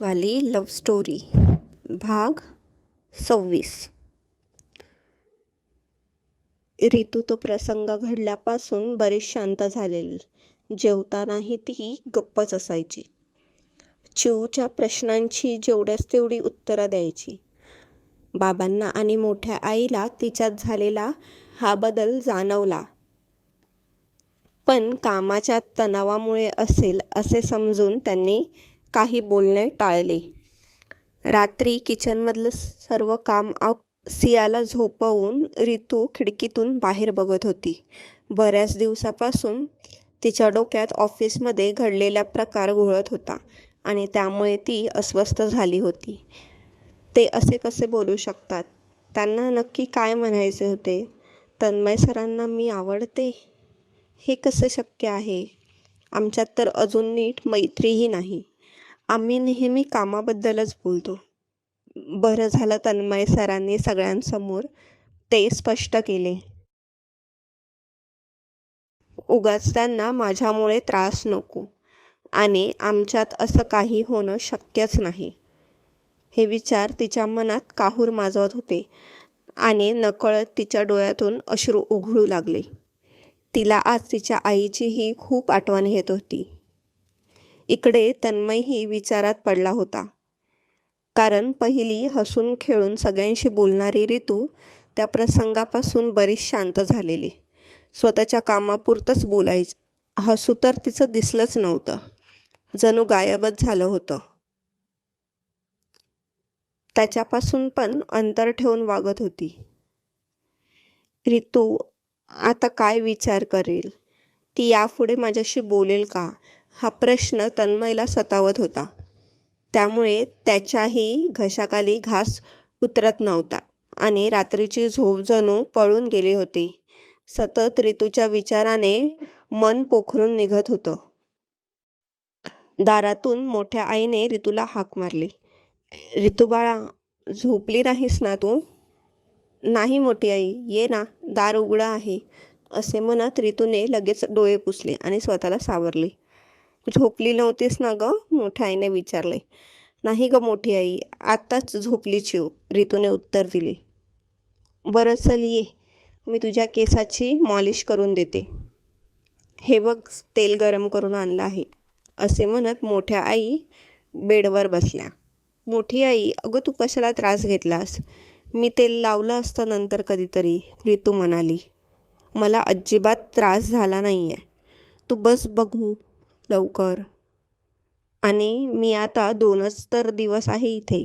वाली love story भाग सव्वीस. ऋतू तो प्रसंग घडल्यापासून बरीच शांत झालेली. जेवतानाही ती गप्पच असायची. चिऊच्या प्रश्नांची जेवढ्याच तेवढी उत्तरं द्यायची. बाबांना आणि मोठ्या आईला तिच्यात झालेला हा बदल जाणवला. पण कामाच्या तणावामुळे असेल असे समजून त्यांनी काही बोलणे टाळले. रात्री किचनमधलं सर्व काम आव सियाला झोपवून रितू खिडकीतून बाहेर बघत होती. बऱ्याच दिवसापासून तिच्या डोक्यात ऑफिसमध्ये घडलेला प्रकार घोळत होता आणि त्यामुळे ती अस्वस्थ झाली होती. ते असे कसे बोलू शकतात? त्यांना नक्की काय म्हणायचे होते? तन्मय सरांना मी आवडते. हे कसे शक्य आहे? आमच्यात तर अजून नीट मैत्रीही नाही. आम्ही नेहमी कामाबद्दलच बोलतो. बरं झालं तन्मय सरांनी सगळ्यांसमोर ते स्पष्ट केले. उगाच त्यांना माझ्यामुळे त्रास नको आणि आमच्यात असं काही होणं शक्यच नाही. हे विचार तिच्या मनात काहूर माजवत होते आणि नकळत तिच्या डोळ्यातून अश्रू उघळू लागले. तिला आज तिच्या आईचीही खूप आठवण येत होती. इकडे तन्मयही विचारात पडला होता. कारण पहिली हसून खेळून सगळ्यांशी बोलणारी ऋतू त्या प्रसंगापासून बरीच शांत झालेली. स्वतःच्या कामापुरतंच बोलायचं. हसू तर तिचं दिसलंच नव्हतं. जणू गायबच झालं होतं. त्याच्यापासून पण अंतर ठेवून वागत होती. ऋतू आता काय विचार करेल? ती यापुढे माझ्याशी बोलेल का? हा प्रश्न तन्मयला सतावत होता. त्यामुळे त्याच्याही घशाखाली घास उतरत नव्हता आणि रात्रीची झोप जणू पळून गेली होती. सतत ऋतूच्या विचाराने मन पोखरून निघत होतं. दारातून मोठ्या आईने ऋतूला हाक मारली. ऋतुबाळा झोपली नाहीस ना तू? नाही मोठी आई ये ना दार उघडं आहे असे म्हणत ऋतूने लगेच डोळे पुसले आणि स्वतःला सावरले. झोपली नव्हतीस ना गं? मोठ्या आईने विचारले नाही ग मोठी आई आत्ताच झोपली चिव रितूने उत्तर दिले. बरं चल ये मी तुझ्या केसाची मॉलिश करून देते. हे बघ तेल गरम करून आणलं आहे. असे म्हणत मोठ्या आई बेडवर बसल्या. मोठी आई अगं तू कशाला त्रास घेतलास? मी तेल लावलं असतं नंतर कधीतरी रितू म्हणाली. मला अजिबात त्रास झाला नाही आहे तू बस बघू. लवकर. आणि मी आता दोनच तर दिवस आहे इथे.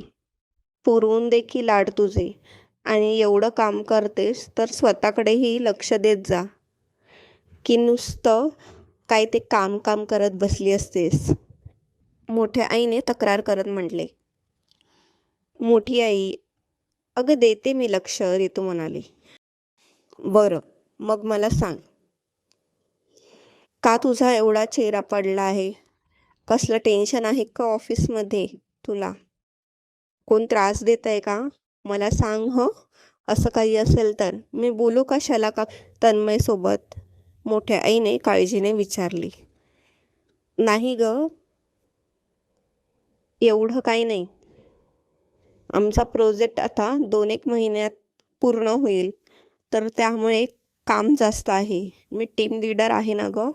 पुरवून देखील लाड तुझे. आणि एवढं काम करतेस तर स्वतःकडेही लक्ष देत जा. की नुसतं काय ते काम काम करत बसली असतेस. मोठ्या आईने तक्रार करत म्हटले. मोठी आई अगं देते मी लक्ष रितू म्हणाली. बरं मग मला सांग. का तुझा एवढा चेहरा पडला आहे? कसलं टेन्शन आहे का ऑफिसमध्ये तुला? कोण त्रास देत आहे का? मला सांग ह. असं काही असेल तर. मी बोलू कशाला का तन्मयसोबत मोठ्या आईने काळजीने विचारली. नाही ग. एवढं काही नाही. आमचा प्रोजेक्ट आता दोन एक महिन्यात पूर्ण होईल. तर त्यामुळे काम जास्त आहे. मी टीम लीडर आहे ना गं.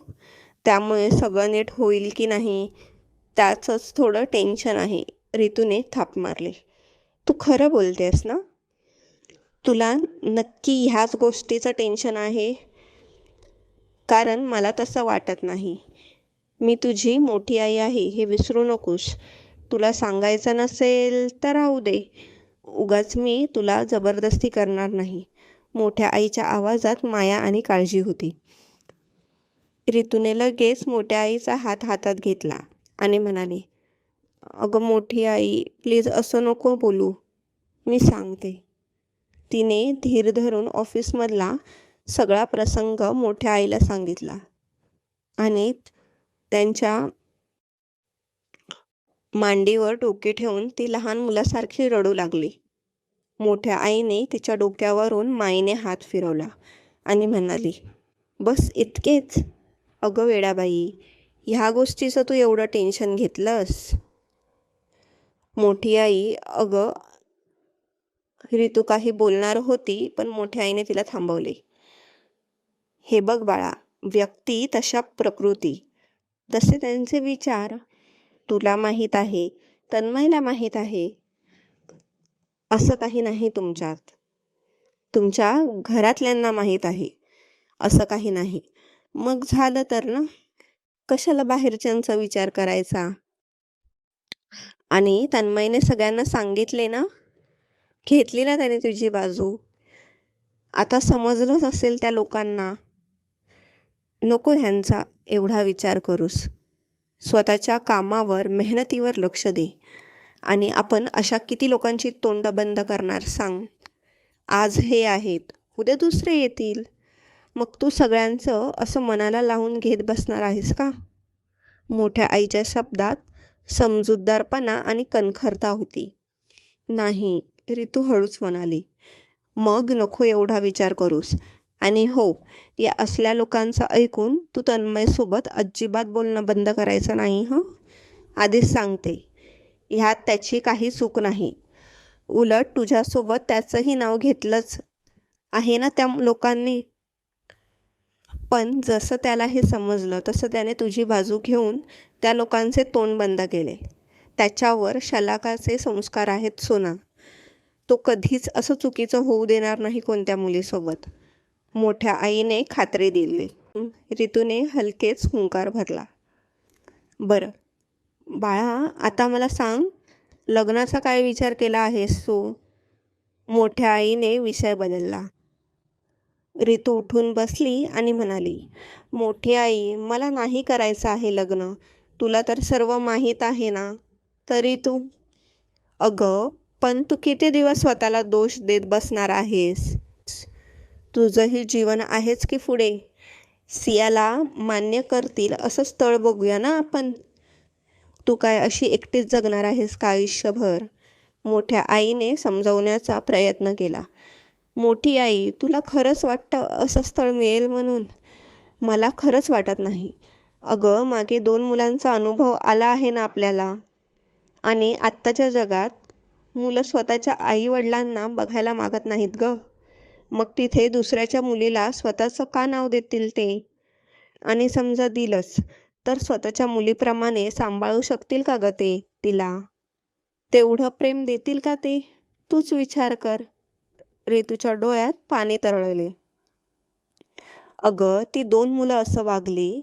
त्यामुळे सगळं नीट होईल की नाही त्याचंच थोडं टेन्शन आहे. ऋतूने थाप मारली. तू खरं बोलतेस ना? तुला नक्की ह्याच गोष्टीचं टेन्शन आहे? कारण मला तसं वाटत नाही. मी तुझी मोठी आई आहे हे विसरू नकोस. तुला सांगायचं नसेल तर राहू दे. उगाच मी तुला जबरदस्ती करणार नाही. मोठ्या आईच्या आवाजात माया आणि काळजी होती. ऋतूने लगेच मोठ्या आईचा हात हातात घेतला आणि म्हणाली अगं मोठी आई प्लीज असं नको बोलू. मी सांगते. तिने धीर धरून ऑफिसमधला सगळा प्रसंग मोठ्या आईला सांगितला आणि त्यांच्या मांडीवर डोके ठेवून ती लहान मुलासारखी रडू लागली. मोठ्या आईने तिच्या डोक्यावरून माईने हात फिरवला आणि म्हणाली बस इतकेच. अगं वेडाबाई ह्या गोष्टीचं तू एवढं टेन्शन घेतलंस. मोठी आई अगं रितू काही बोलणार होती पण मोठ्या आईने तिला थांबवले. हे बघ बाळा व्यक्ती तशा प्रकृती. तसे त्यांचे विचार तुला माहीत आहे तन्मयला माहीत आहे. असं काही नाही तुमच्यात. तुमच्या घरातल्यांना माहीत आहे. असं काही नाही. मग झालं तर ना? कशाला बाहेरच्यांचा विचार करायचा? आणि तन्मयने सगळ्यांना सांगितले ना? घेतली ना त्याने तुझी बाजू. आता समजलंच असेल त्या लोकांना. नको ह्यांचा एवढा विचार करूस. स्वतःच्या कामावर मेहनतीवर लक्ष दे. आणि आपण अशा किती लोकांची तोंड बंद करणार सांग. आज हे आहेत उद्या दुसरे येतील. मग तू सगळ्यांचं असं मनाला लावून घेत बसणार आहेस का? मोठ्या आईच्या शब्दात समजूतदारपणा आणि कणखरता होती. नाही रितू हळूच म्हणाली. मग नको एवढा विचार करूस. आणि हो या असल्या लोकांचं ऐकून तू तन्मयसोबत अजिबात बोलणं बंद करायचं नाही हं? आधीच सांगते. ह्यात त्याची काही चूक नाही. उलट तुझ्यासोबत त्याचंही नाव घेतलंच आहे ना त्या लोकांनी? पण जसं त्याला हे समजलं तसं त्याने तुझी बाजू घेऊन त्या लोकांचे तोंड बंद केले. त्याच्यावर शलाकाचे संस्कार आहेत सोना. तो कधीच असं चुकीचं होऊ देणार नाही कोणत्या मुलीसोबत. मोठ्या आईने खात्री दिली. ऋतूने हलकेच हुंकार भरला. बरं बाळा आता मला सांग लग्नाचा काय विचार केला आहेस तू? मोठ्या आईने विषय बदलला. रितू उठून बसली आणि म्हणाली मोठी आई मला नाही करायचं आहे लग्न. तुला तर सर्व माहीत आहे ना? तरी तू अगं पण तू किती दिवस स्वतःला दोष देत बसणार आहेस? तुझंही जीवन आहेच की पुढे? सियाला मान्य करतील असं स्थळ बघूया ना आपण. तू काय अशी एकटीच जगणार आहेस का आयुष्यभर? मोठ्या आईने समजवण्याचा प्रयत्न केला. मोठी आई तुला खरंच वाटतं असं स्थळ मिळेल म्हणून? मला खरंच वाटत नाही. अगं मागे दोन मुलांचा अनुभव आला आहे ना आपल्याला? आणि आत्ताच्या जगात मुलं स्वतःच्या आईवडिलांना बघायला मागत नाहीत ग. मग तिथे दुसऱ्याच्या मुलीला स्वतःचं का नाव देतील ते? आणि समजा दिलंच तर स्वतःच्या मुलीप्रमाणे सांभाळू शकतील का ग ते? तिला. तेवढं प्रेम देतील का ते? तूच विचार कर. रेतूच्या डोळ्यात पाणी तरळले. अगं ती दोन मुलं असं वागली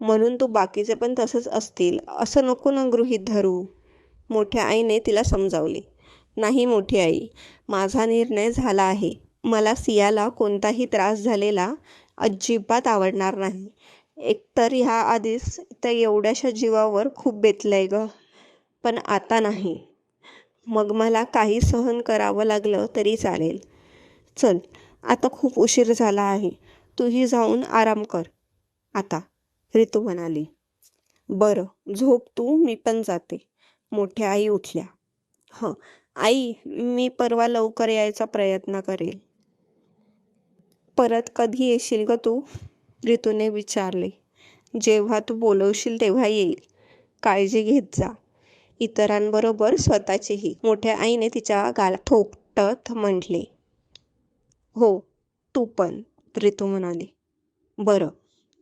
म्हणून तू बाकीचे पण तसंच असतील असं नको ना गृहीत धरू. मोठ्या आईने तिला समजावले. नाही मोठी आई माझा निर्णय झाला आहे. मला सियाला कोणताही त्रास झालेला अजिबात आवडणार नाही. एकतर ह्या आधीच त्या एवढ्याशा जीवावर खूप बेतलंय ग. पण आता नाही. मग मला काही सहन करावं लागलं तरी चालेल. चल आता खूप उशीर झाला आहे. तूही जाऊन आराम कर. आता रितू म्हणाली. बरं झोप तू मी पण जाते. मोठ्या आई उठल्या. हं आई मी परवा लवकर यायचा प्रयत्न करेल. परत कधी येशील ग तू? रितूने विचारले जेव्हा तू बोलवशील तेव्हा येईल. काळजी घेत जा. इतरांबरोबर स्वतःचीही मोठ्या आईने तिच्या गाला ठोकटत म्हटले. हो तू पण रितू म्हणाली. बरं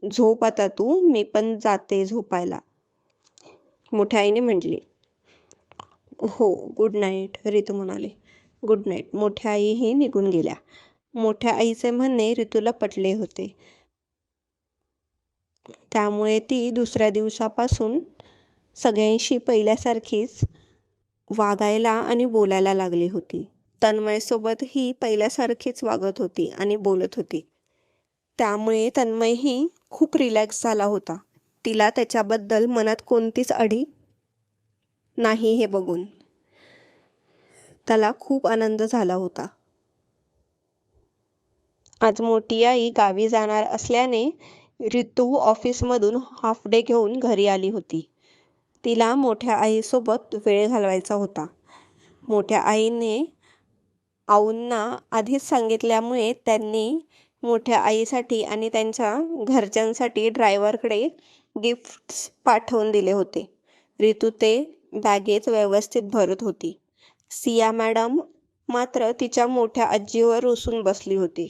झोप आता तू मी पण जाते झोपायला. मोठ्या आईने म्हटले. हो गुड नाईट रितू म्हणाले. गुड नाईट मोठ्या आईही निघून गेल्या. मोठ्या आईचे म्हणणे रितूला पटले होते. त्यामुळे ती दुसऱ्या दिवसापासून सगळ्यांशी पहिल्यासारखीच वागायला आणि बोलायला लागली होती. तन्मयसोबत ही पहिल्यासारखीच वागत होती आणि बोलत होती. त्यामुळे तन्मयही खूप रिलॅक्स झाला होता. तिला त्याच्याबद्दल मनात कोणतीच अडी नाही हे बघून. त्याला खूप आनंद झाला होता. आज मोठी आई गावी जाणार असल्याने रितू ऑफिसमधून हाफ डे घेऊन घरी आली होती. तिला मोठ्या आईसोबत वेळ घालवायचा होता. मोठ्या आईने आऊंना आधीच सांगितल्यामुळे त्यांनी मोठ्या आईसाठी आणि त्यांच्या घरच्यांसाठी ड्रायव्हरकडे गिफ्ट्स पाठवून दिले होते. रितू ते बॅगेत व्यवस्थित भरत होती. सिया मॅडम मात्र तिच्या मोठ्या आजीवर रुसून बसली होती.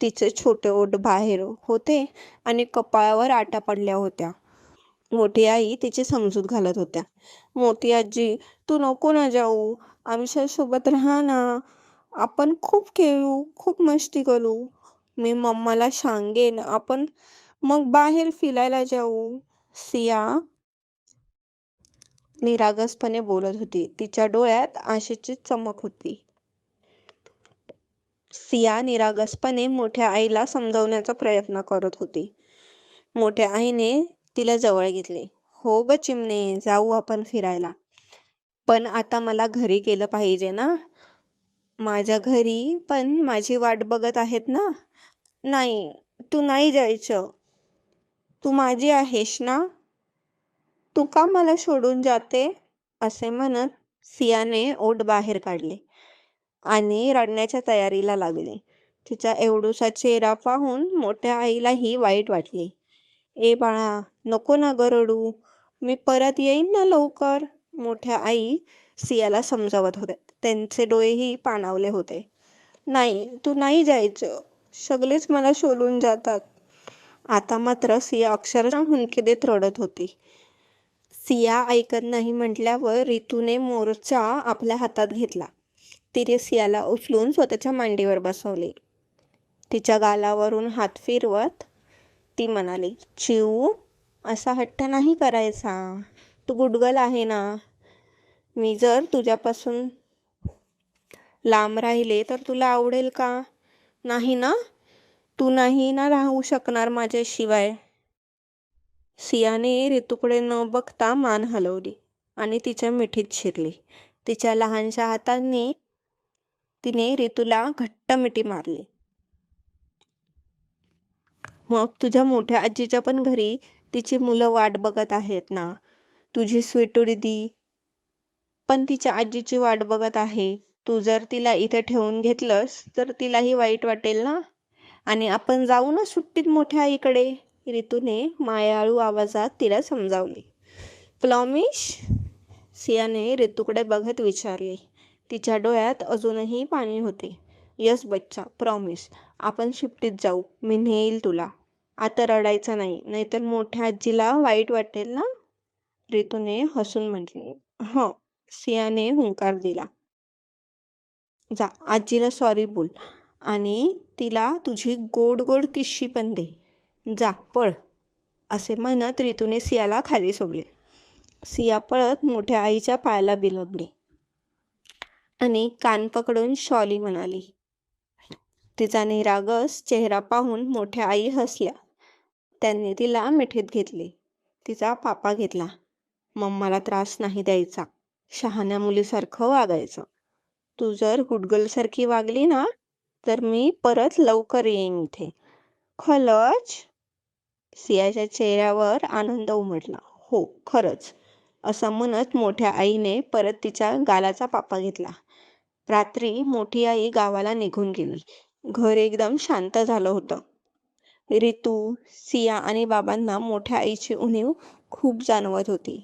तिचे छोटे ओठ बाहेर होते आणि कपाळावर आटा पडल्या होत्या. मोठी आई तिची समजूत घालत होत्या. मोठी आजी तू नको ना जाऊ. आमच्यासोबत राहा ना. आपण खूप खेळू खूप मस्ती करू. मी मम्माला सांगेन. आपण मग बाहेर फिरायला जाऊ. सिया निरागसपणे बोलत होती. तिच्या डोळ्यात आशेची चमक होती. सिया निरागसपणे मोठ्या आईला समजावण्याचा प्रयत्न करत होती. मोठ्या आईने तिला जवळ घेतले. हो ग चिमणे जाऊ आपण फिरायला. पण आता मला घरी गेलं पाहिजे ना? माझ्या घरी पण माझी वाट बघत आहेत ना? नाही तू नाही जायचं. तू माझी आहेस ना? तू का मला सोडून जाते? असे म्हणत सियाने ओठ बाहेर काढले. आणि रडण्याच्या तयारीला लागले. तिचा एवढूसा चेहरा पाहून मोठ्या आईलाही वाईट वाटले. ए बाळा नको ना ग रडू. मी परत येईन ना लवकर. मोठ्या आई सियाला समजावत होत्या. त्यांचे डोळेही पाणावले होते. नाही तू नाही जायचं. सगळेच मला शोधून जातात. आता मात्र सिया अक्षरशः हुंके देत रडत होती. सिया ऐकत नाही म्हटल्यावर रितूने मोर्चा आपल्या हातात घेतला. तिने सियाला उचलून स्वतःच्या मांडीवर बसवले. तिच्या गालावरून हात फिरवत ती म्हणाली चिऊ असा हट्ट नाही करायचा. तू गुडगल आहे ना? मी जर तुझ्यापासून लांब राहिले तर तुला आवडेल का? नाही ना? तू नाही ना राहू शकणार माझ्याशिवाय. सियाने ऋतूकडे न बघता मान हलवली आणि तिच्या मिठीत शिरली. तिच्या लहानशा हातांनी तिने रितूला घट्ट मिठी मारली. मग तुझ्या मोठ्या आजीच्या पण घरी तिची मुलं वाट बघत आहेत ना? तुझी स्वीटू दी. पण तिच्या आजीची वाट बघत आहे. तू जर तिला इथे ठेवून घेतलंस तर तिलाही वाईट वाटेल ना? आणि आपण जाऊ ना सुट्टीत मोठ्या आईकडे? रितूने मायाळू आवाजात तिला समजावली. प्लॉमिश सियाने ऋतूकडे बघत विचारले. तिच्या डोळ्यात अजूनही पाणी होते. यस बच्चा प्रॉमिस आपण शिफ्टीत जाऊ. मी नेईल तुला. आता रडायचं नाही. नाहीतर मोठ्या आजीला वाईट वाटेल ना? रितूने हसून म्हटले. ह सियाने हुंकार दिला. जा आजीला सॉरी बोल आणि तिला तुझी गोड गोड किशी पण दे. जा पळ असे म्हणत रितूने सियाला खाली सोडले. सिया पळत मोठ्या आईच्या पायाला बिलगली आणि कान पकडून शॉली म्हणाली. तिचा निरागस चेहरा पाहून मोठ्या आई हसल्या. त्यांनी तिला मिठीत घेतले. तिचा पापा घेतला. मम्माला त्रास नाही द्यायचा. शहाण्या मुलीसारखं वागायचं. तू जर गुडगलसारखी वागली ना तर मी परत लवकर येईन इथे. खलच सियाच्या चेहऱ्यावर आनंद उमटला. हो खरंच. असं म्हणत मोठ्या आईने परत तिच्या गालाचा पापा घेतला. रात्री मोठी आई गावाला निघून गेली. घर एकदम शांत झालं होतं. रितू सिया आणि बाबांना मोठ्या आईची उणीव खूप जाणवत होती.